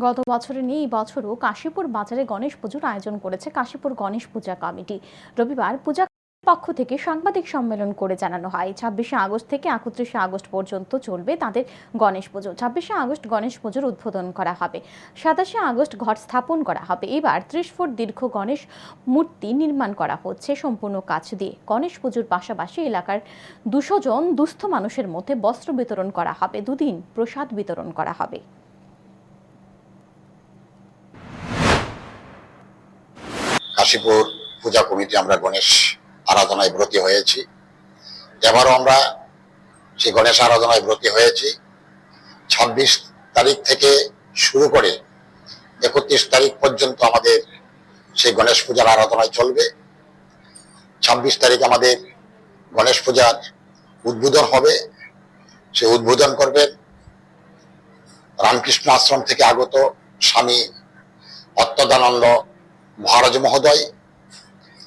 গত বছরে নিয়ে এই বছরও কাশীপুর বাজারে গণেশ পুজোর আয়োজন করেছে কাশীপুর গণেশ পূজা কমিটি। রবিবার পূজা পক্ষ থেকে সাংবাদিক সম্মেলন করে জানানো হয়। ছাব্বিশে আগস্ট থেকে একত্রিশে আগস্ট পর্যন্ত চলবে তাদের গণেশ পুজো। ছাব্বিশে আগস্ট গণেশ পুজোর উদ্বোধন করা হবে। সাতাশে আগস্ট ঘট স্থাপন করা হবে। এবার ত্রিশ ফুট দীর্ঘ গণেশ মূর্তি নির্মাণ করা হচ্ছে সম্পূর্ণ কাজ দিয়ে। গণেশ পুজোর পাশাপাশি এলাকার দুশো জন দুস্থ মানুষের মধ্যে বস্ত্র বিতরণ করা হবে। দুদিন প্রসাদ বিতরণ করা হবে। কাশীপুর পূজা কমিটি আমরা গণেশ আরাধনায় ব্রতী হয়েছি। এবারও আমরা সেই গণেশ আরাধনায় ব্রতী হয়েছি। ছাব্বিশ তারিখ থেকে শুরু করে একত্রিশ তারিখ পর্যন্ত আমাদের সেই গণেশ পূজার আরাধনায় চলবে। ছাব্বিশ তারিখ আমাদের গণেশ পূজার উদ্বোধন হবে। সে উদ্বোধন করবেন রামকৃষ্ণ আশ্রম থেকে আগত স্বামী অত্যদানন্দ মহারাজ মহোদয়